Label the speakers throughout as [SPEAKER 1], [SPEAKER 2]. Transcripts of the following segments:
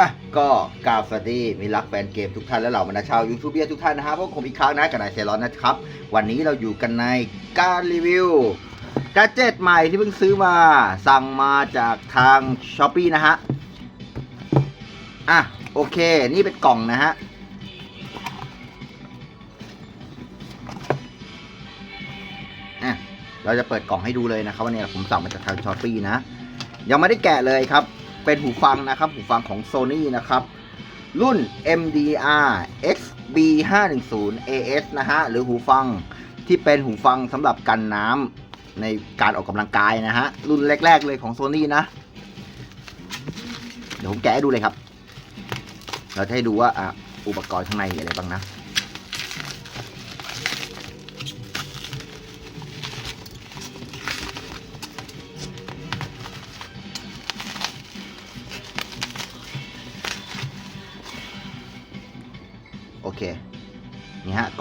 [SPEAKER 1] อะก็กราบสวัสดีมีรักแฟนเกมทุกท่านและเหล่าบรรดาชาวยูทูบเบอร์ทุกท่านนะครับพวกผมอีกครั้งนะกับนายเซรอนนะครับ วันนี้เราอยู่กันในการรีวิวกาเจ็ตใหม่ที่เพิ่งซื้อมา สั่งมาจากทางช้อปปีนะฮะ อะ โอเค นี่เป็นกล่องนะฮะ อะ เราจะเปิดกล่องให้ดูเลยนะครับว่าเนี่ยผมสั่งมาจากทางช้อปปีนะ ยังไม่ได้แกะเลยครับ เป็นหูฟังนะครับ หูฟังของ Sony นะครับ รุ่น MDR XB 5 1 0 AS นะฮะ หรือหูฟังที่เป็นหูฟังสำหรับกันน้ำในการออกกำลังกายนะฮะ รุ่นแรก ๆ เลยของ Sony นะ เดี๋ยวผมแกะให้ดูเลยครับ เราจะให้ดูว่าอะอุปกรณ์ข้างในมีอะไรบ้างนะ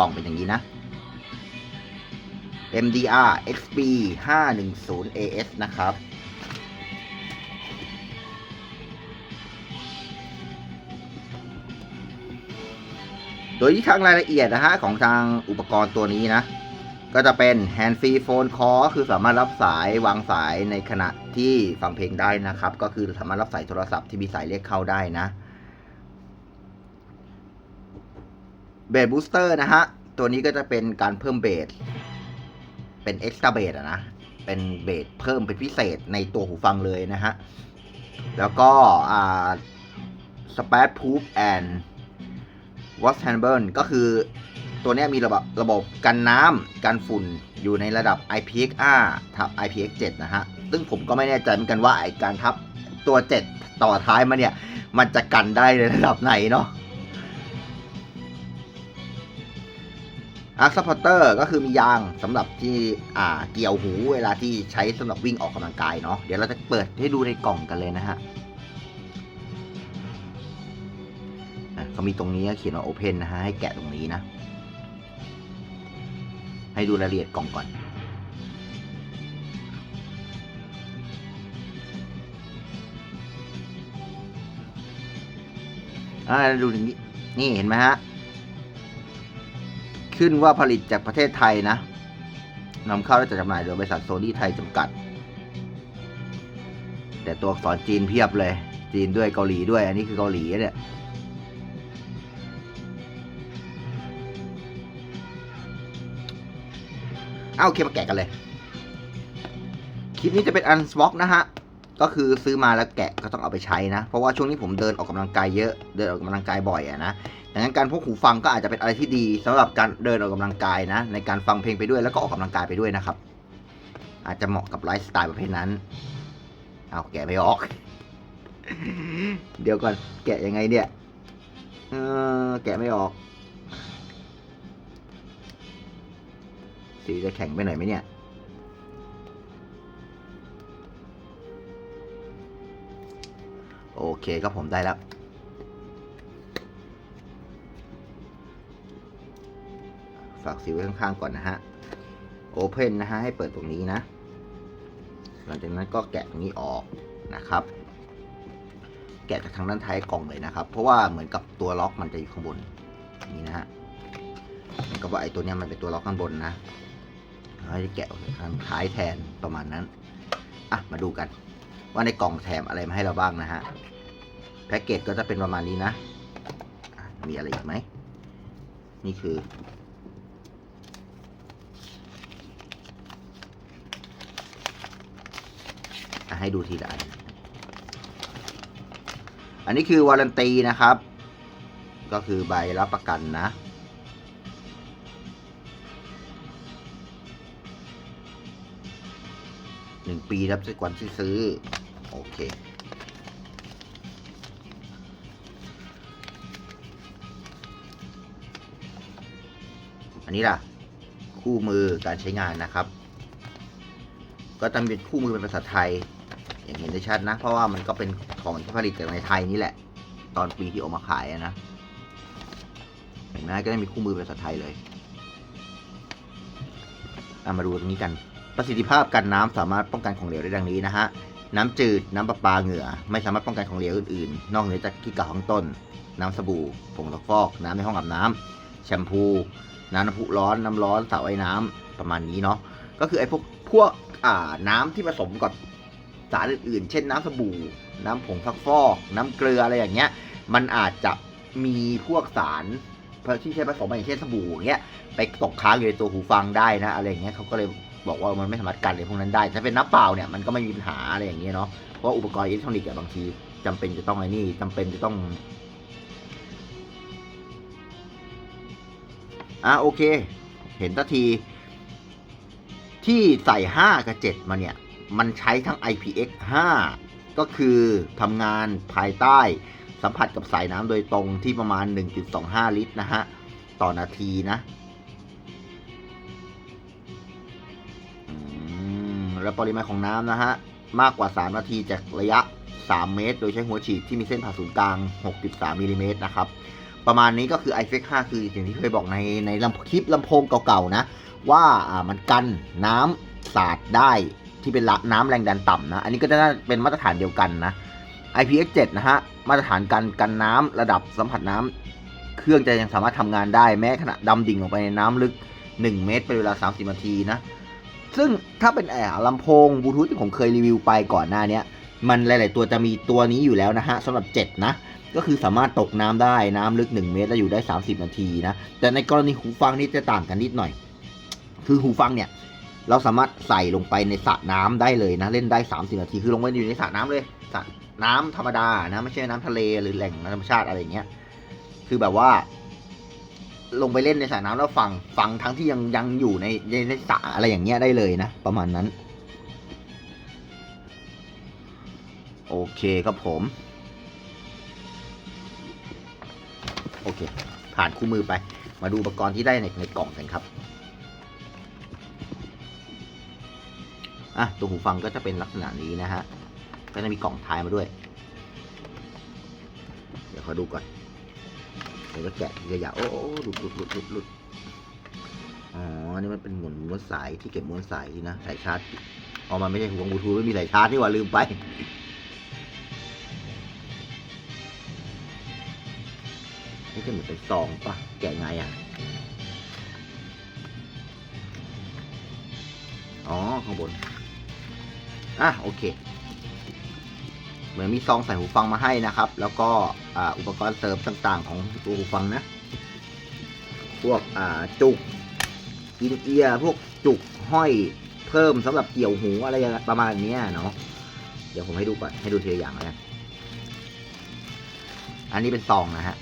[SPEAKER 1] กล่องเป็นอย่างนี้นะ MDR XB 510 AS นะครับ โดยที่ทางรายละเอียดนะฮะ ของทางอุปกรณ์ตัวนี้นะ ก็จะเป็น hand free phone call คือสามารถรับสายวางสายในขณะที่ฟังเพลงได้นะครับ ก็คือสามารถรับสายโทรศัพท์ที่มีสายเรียกเข้าได้นะ เบสบูสเตอร์นะฮะ ตัวนี้ก็จะเป็นการเพิ่มเบส เป็นเอ็กซ์ตร้าเบสอะนะ เป็นเบสเพิ่มเป็นพิเศษในตัวหูฟังเลยนะฮะ แล้วก็อ่าสเปซพูฟแอนด์วอสแฮนเบิลก็คือตัวนี้มีระบบระบบกันน้ำกันฝุ่นอยู่ในระดับ IPX5 ทับ IPX7 นะฮะ ซึ่งผมก็ไม่แน่ใจเหมือนกันว่าไอการทับตัว 7 ต่อท้ายมาเนี่ย มันจะกันได้ในระดับไหนเนาะ อาร์ซัพพอร์เตอร์ก็คือมียางสำหรับที่อ่าเกี่ยวหูเวลาที่ใช้สำหรับวิ่งออกกำลังกายเนาะเดี๋ยวเราจะเปิดให้ดูในกล่องกันเลยนะฮะอะเขามีตรงนี้เขียนว่า Open นนะฮะให้แกะตรงนี้นะ ให้ดูรายละเอียดกล่องก่อนอ่าดูตรงนี้นี่เห็นไหมฮะ ขึ้นว่าผลิตจากประเทศไทยนะนำเข้าและจัดจำหน่ายโดยบริษัทโซนี่ไทยจำกัด แต่ตัวอักษรจีนเพียบเลย จีนด้วยเกาหลีด้วย อันนี้คือเกาหลีเนี่ยเอาโอเคมาแกะกันเลย คลิปนี้จะเป็นอันสวอกนะฮะ ก็คือซื้อมาแล้วแกะก็ต้องเอาไปใช้นะ เพราะว่าช่วงนี้ผมเดินออกกำลังกายเยอะ เดินออกกำลังกายบ่อยอะนะ ดังนั้นการพกหูฟังก็อาจจะเป็นอะไรที่ดีสำหรับการเดินออกกำลังกายนะ ในการฟังเพลงไปด้วยแล้วก็ออกกำลังกายไปด้วยนะครับ อาจจะเหมาะกับไลฟ์สไตล์ประเภทนั้น เอาแกะไม่ออก เดี๋ยวก่อนแกะยังไงเนี่ยเออแกะไม่ออก สีจะแข็งไปหน่อยไหมเนี่ยโอเคก็ผมได้แล้ว ฝากซิลไว้ข้างๆก่อนนะฮะ Open นนะฮะให้เปิดตรงนี้นะ หลังจากนั้นก็แกะตรงนี้ออกนะครับ แกะจากทางด้านท้ายกล่องเลยนะครับ เพราะว่าเหมือนกับตัวล็อกมันจะอยู่ข้างบนนี่นะฮะเหมือนกับว่าไอ้ตัวเนี้ยมันเป็นตัวล็อกข้างบนนะเราจะแกะทางท้ายแทนประมาณนั้นอะมาดูกัน ว่าในกล่องแถมอะไรมาให้เราบ้างนะฮะแพ็กเกจก็จะเป็นประมาณนี้นะอะมีอะไรอีกไหมนี่คือ อะ ให้ดูทีละอัน อันนี้คือวารันตีนะครับ ก็คือใบรับประกันนะ หนึ่งปีรับจากวันที่ซื้อ โอเคอันนี้ล่ะ คู่มือการใช้งานนะครับ ก็จะเป็นคู่มือเป็นภาษาไทย อย่างเห็นได้ชัดนะ เพราะว่ามันก็เป็นของที่ผลิตจากในไทยนี่แหละ ตอนปีที่ออกมาขายนะเห็นไหมก็ได้มีคู่มือเป็นภาษาไทยเลยเอามาดูตรงนี้กัน ประสิทธิภาพกันน้ำสามารถป้องกันของเหลวได้ดังนี้นะฮะ น้ำจืด น้ำประปาเหงื่อ ไม่สามารถป้องกันของเหลวอื่นๆ นอกเหนือจากขี้เก่าของต้น น้ำสบู่ ผงซักฟอก น้ำในห้องอาบน้ำแชมพู น้ำน้ำพุร้อน น้ำร้อนสระว่ายน้ำประมาณนี้เนาะ ก็คือไอ้พวกพวกอ่าน้ำที่ผสมกับ สารอื่นๆ เช่นน้ำสบู่ น้ำผงซักฟอก น้ำเกลืออะไรอย่างเงี้ย มันอาจจะมีพวกสารที่ใช้ผสมอย่างเช่นสบู่อย่างเงี้ยไปตกค้างอยู่ในตัวหูฟังได้นะอะไรอย่างเงี้ยเขาก็เลยบอกว่ามันไม่สามารถกันในพวกนั้นได้ถ้าเป็นน้ำเปล่าเนี่ยมันก็ไม่มีปัญหาอะไรอย่างเงี้ยเนาะเพราะอุปกรณ์อิเล็กทรอนิกส์บางทีจำเป็นจะต้องไอ้นี่จำเป็นจะต้องอะโอเค เห็นทันที ที่ใส่5กับ7มาเนี่ย มันใช้ทั้ง IPX 5 ก็คือทำงานภายใต้สัมผัสกับสายน้ำโดยตรงที่ประมาณ 1.25 ลิตรนะฮะ ต่อนาทีนะ แล้วปริมาณของน้ำนะฮะ มากกว่า 3 นาทีจากระยะ 3 เมตร โดยใช้หัวฉีดที่มีเส้นผ่าศูนย์กลาง 6.3มิลลิเมตรนะครับ ประมาณนี้ก็คือ i f e x 5คืออย่างที่เคยบอกในในลำคลิปลำโพงเก่าๆนะ ว่ามันกันน้ำสาดได้ ที่เป็นละน้ำแรงดันต่ำนะ อันนี้ก็จะเป็นมาตรฐานเดียวกันนะ IPX 7 นะฮะ มาตรฐานการกันน้ำระดับสัมผัสน้ำเครื่องจะยังสามารถทำงานได้แม้ขณะดำดิ่งลงไปในน้ำลึก 1 เมตร เป็นเวลา 30นาทีนะ ซึ่งถ้าเป็นแอร์ลำโพงบลูทูธที่ผมเคยรีวิวไปก่อนหน้านี้มันหลาย ๆ ตัวจะมีตัวนี้อยู่แล้วนะฮะสำหรับ 7 นะก็คือสามารถตกน้ำได้น้ำลึก 1 เมตร แล้วอยู่ได้ 30 นาทีนะ แต่ในกรณีหูฟังนี่จะต่างกันนิดหน่อย คือหูฟังเนี่ย เราสามารถใส่ลงไปในสระน้ำได้เลยนะ เล่นได้30นาที คือลงไปอยู่ในสระน้ำเลยสระน้ำธรรมดานะไม่ใช่น้ำทะเลหรือแหล่งธรรมชาติอะไรอย่างเงี้ย คือแบบว่า ลงไปเล่นในสระน้ำแล้วฟังฟังทั้งที่ยังยังอยู่ในในสระอะไรอย่างเงี้ยได้เลยนะ ประมาณนั้น โอเคครับผม โอเค ผ่านคู่มือไป มาดูอุปกรณ์ที่ได้ในในกล่องกันครับ อะตัวหูฟังก็จะเป็นลักษณะนี้นะฮะ ก็จะมีกล่องท้ายมาด้วย เดี๋ยวขอดูก่อน เดี๋ยวก็แกะทีละอย่างโอ้โอ้หลุดหลุดหลุดหลุดหลุดอ๋อ นี่มันเป็นหมุนม้วนสายที่เก็บม้วนสายนะ สายชาร์จอ๋อมันไม่ใช่หูฟังบลูทูธไม่มีสายชาร์จนี่หว่าลืมไปนี่จะเหมือนเป็นซองปะแกะไงอะ อ๋อ ข้างบน อะ โอเค เหมือนมีซองใส่หูฟังมาให้นะครับ แล้วก็อ,อุปกรณ์เสริมต่างๆ ของตัวหูฟังนะ พวกจุกอินเอียร์พวกจุกห้อยเพิ่มสำหรับเกี่ยวหูอะไรประมาณนี้เนาะ เดี๋ยวผมให้ดูก่อน ให้ดูทีละอย่างแล้วกันอันนี้เป็นซองนะฮะ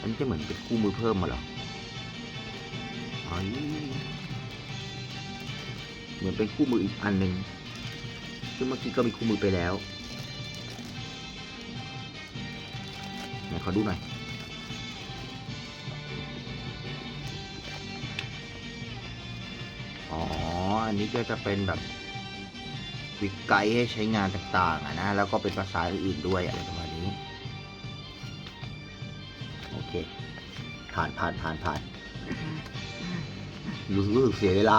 [SPEAKER 1] อันนี้จะเหมือนเป็นคู่มือเพิ่มมาหรอ อ๋อเหมือนเป็นคู่มืออีกอันหนึ่งซึ่งเมื่อกี้ก็มีคู่มือไปแล้วไหนขอดูหน่อยอ๋อ อันนี้ก็จะเป็นแบบวิกไกด์ให้ใช้งานต่างๆนะ แล้วก็เป็นภาษาอื่นๆด้วยอะไรประมาณนี้ โอเค ผ่านผ่านผ่านผ่าน รู้สึกเสียเวลา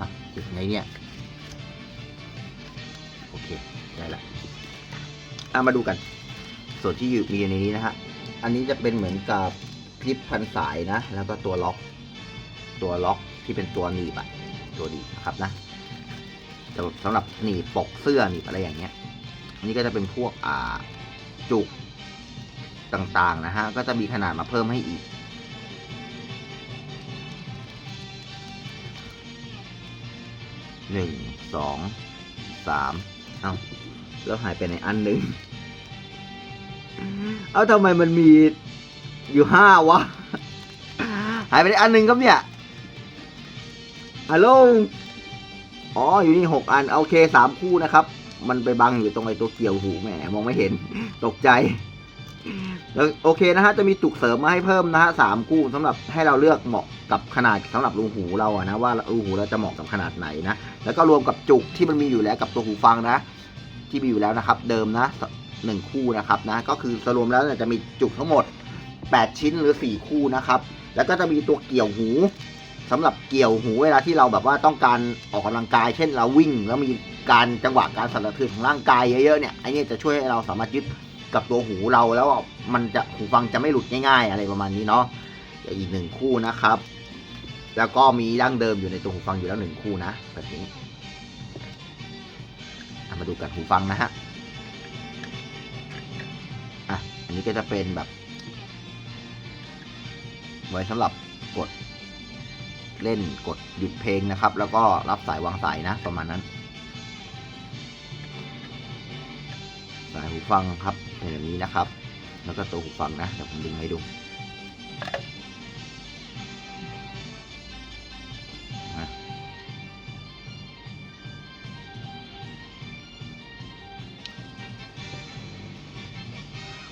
[SPEAKER 1] อะเก็บไงเนี่ย โอเค ได้ละอะมาดูกัน ส่วนที่อยู่มีอยู่ในนี้นะฮะ อันนี้จะเป็นเหมือนกับคลิปพันสายนะ แล้วก็ตัวล็อก ตัวล็อกที่เป็นตัวหนีบอะตัวหนีบนะครับนะ สำสำหรับหนีบปกเสื้อหนีบอะไรอย่างเงี้ยอันนี้ก็จะเป็นพวกอ่าจุกต่างๆนะฮะ ก็จะมีขนาดมาเพิ่มให้อีก หนึ่ง สอง สาม เอ้าแล้วหายไปในอันหนึ่ง เอ้าทำไมมันมีอยู่ห้าวะ หายไปในอันหนึ่งครับเนี่ยฮัลโหล อ๋ออยู่นี่หกอันโอเคสามคู่นะครับ มันไปบังอยู่ตรงไอ้ตัวเกี่ยวหูแหมมองไม่เห็นตกใจแล้วโอเคนะฮะจะมีจุกเสริมมาให้เพิ่มนะฮะสามคู่สำหรับให้เราเลือกเหมาะกับขนาดสำหรับรูหูเราอะนะว่ารูหูเราจะเหมาะกับขนาดไหนนะแล้วก็รวมกับจุกที่มันมีอยู่แล้วกับตัวหูฟังนะ ที่มีอยู่แล้วนะครับ เดิมนะ1คู่นะครับนะก็คือสรวมแล้วเนี่ยจะมีจุกทั้งหมด 8 ชิ้นหรือ 4 คู่นะครับ แล้วก็จะมีตัวเกี่ยวหู สำหรับเกี่ยวหูเวลาที่เราแบบว่าต้องการออกกำลังกาย เช่นเราวิ่ง แล้วมีการจังหวะการสั่นสะเทือนของร่างกายเยอะๆเนี่ยไอ้เนี่ยจะช่วยให้เราสามารถยึดกับตัวหูเราแล้วมันจะหูฟังจะไม่หลุดง่ายๆ อะไรประมาณนี้เนาะอีกหนึ่งคู่นะครับ แล้วก็มีดั้งเดิมอยู่ในตัวหูฟังอยู่แล้วหนึ่งคู่นะแบบนี้มาดูกันหูฟังนะฮะอะอันนี้ก็จะเป็นแบบ ไว้สำหรับกด เล่นกดหยุดเพลงนะครับ แล้วก็รับสายวางสายนะประมาณนั้น สายหูฟังครับเป็นแบบนี้นะครับ แล้วก็ตัวหูฟังนะเดี๋ยวผมดึงให้ดู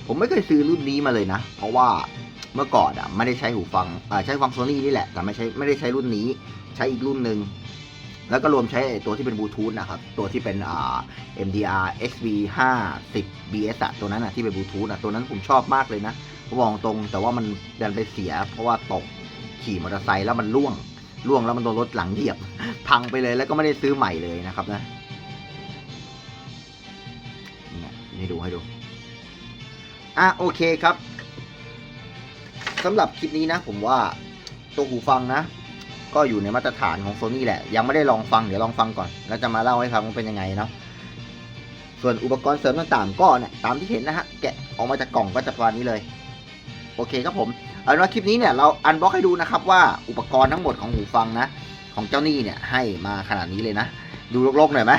[SPEAKER 1] ผมไม่เคยซื้อรุ่นนี้มาเลยนะ เพราะว่า เมื่อก่อนอะไม่ได้ใช้หูฟังอ่าใช้ฟังโซนี่นี่แหละ แต่ไม่ใช้ไม่ได้ใช้รุ่นนี้ ใช้อีกรุ่นหนึ่งแล้วก็รวมใช้ตัวที่เป็นบลูทูธนะครับ ตัวที่เป็นอ่า MDR XB 50 BS อะตัวนั้นอะที่เป็นบลูทูธอะตัวนั้นผมชอบมากเลยนะมองตรงแต่ว่ามันดันไปเสีย เพราะว่าตกขี่มอเตอร์ไซค์แล้วมันล่วงล่วงแล้วมันโดนรถหลังเหยียบ พังไปเลยแล้วก็ไม่ได้ซื้อใหม่เลยนะครับนะนี่ดูให้ดูอะโอเคครับ สำหรับคลิปนี้นะ ผมว่าตัวหูฟังนะ ก็อยู่ในมาตรฐานของโซนี่แหละ ยังไม่ได้ลองฟังเดี๋ยวลองฟังก่อน แล้วจะมาเล่าให้ฟังว่าเป็นยังไงเนาะส่วนอุปกรณ์เสริมต่างๆก็เนี่ยตามที่เห็นนะฮะแกะออกมาจากกล่องก็จะประมาณนี้เลย โอเคครับผมเอาเป็นว่าคลิปนี้เนี่ยเราอันบ็อกให้ดูนะครับว่าอุปกรณ์ทั้งหมดของหูฟังนะ ของเจ้านี่เนี่ยให้มาขนาดนี้เลยนะ ดูรกๆหน่อยไหม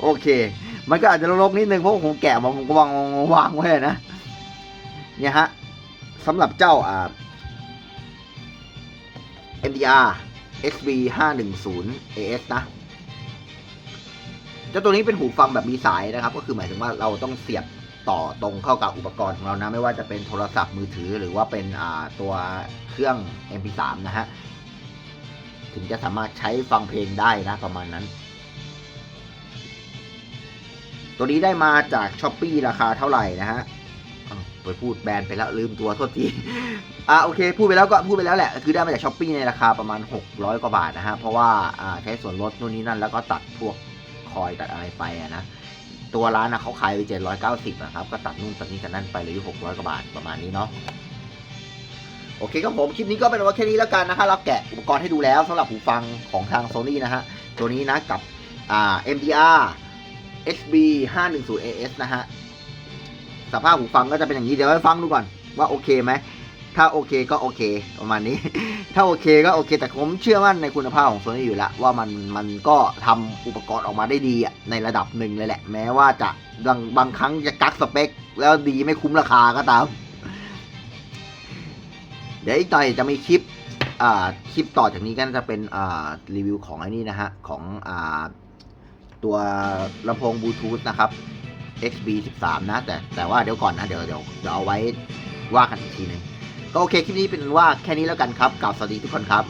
[SPEAKER 1] โอเค มันก็อาจจะรกๆนิดนึงเพราะผมแกะมาผมก็วางวางไว้นะเนี่ยฮะ สำหรับเจ้าอ่า MDR XB 510 AS นะ เจ้าตัวนี้เป็นหูฟังแบบมีสายนะครับ ก็คือหมายถึงว่าเราต้องเสียบต่อตรงเข้ากับอุปกรณ์ของเรานะ ไม่ว่าจะเป็นโทรศัพท์มือถือหรือว่าเป็นอ่าตัวเครื่อง MP3 นะฮะ ถึงจะสามารถใช้ฟังเพลงได้นะประมาณนั้น ตัวนี้ได้มาจากช้อปปีราคาเท่าไหร่นะฮะ ไปพูดแบรนด์ไปแล้วลืมตัวโทษที อ่าโอเค พูดไปแล้วก็พูดไปแล้วแหละ คือได้มาจากช้อปปี้ในราคาประมาณ 600 กว่าบาทนะฮะ เพราะว่าอ่าใช้ส่วนลดนู่นนี่นั่นแล้วก็ตัดพวกคอยตัดอะไรไปอะนะ ตัวร้านนะเขาขายไป 790นะครับ ก็ตัดนู่นตัดนี่ตัดนั่นไปเหลยอยู่600 กว่าบาทประมาณนี้เนาะโอเคครับผม คลิปนี้ก็เป็นว่าแค่นี้แล้วกันนะฮะเราแกะอุปกรณ์ให้ดูแล้วสำหรับหูฟังของทาง Sony นะฮะ ตัวนี้นะกับอ่า MDR XB 510 AS นะฮะ สภาพหูฟังก็จะเป็นอย่างนี้เดี๋ยวให้ฟังดูก่อนว่าโอเคไหมถ้าโอเคก็โอเคประมาณนี้ ถ้าโอเคก็โอเค แต่ผมเชื่อมั่นในคุณภาพของโซนี่อยู่แล้วว่ามันมันก็ทำอุปกรณ์ออกมาได้ดีอะในระดับหนึ่งเลยแหละ แม้ว่าจะบางบางครั้งจะกักสเปค แล้วดีไม่คุ้มราคาก็ตาม เดี๋ยวอีกหน่อยจะมีคลิปอ่าคลิปต่อจากนี้ก็จะเป็นอ่ารีวิวของไอ้นี่นะฮะ ของอ่าตัวลำโพงบลูทูธนะครับ XB 13 นะ แต่แต่ว่าเดี๋ยวก่อนนะ เดี๋ยวเดี๋ยวเดี๋ยวเอาไว้ว่ากันอีกทีหนึงก็โอเค คลิปนี้เป็นว่าแค่นี้แล้วกันครับกล่าวสวัสดีทุกคนครับ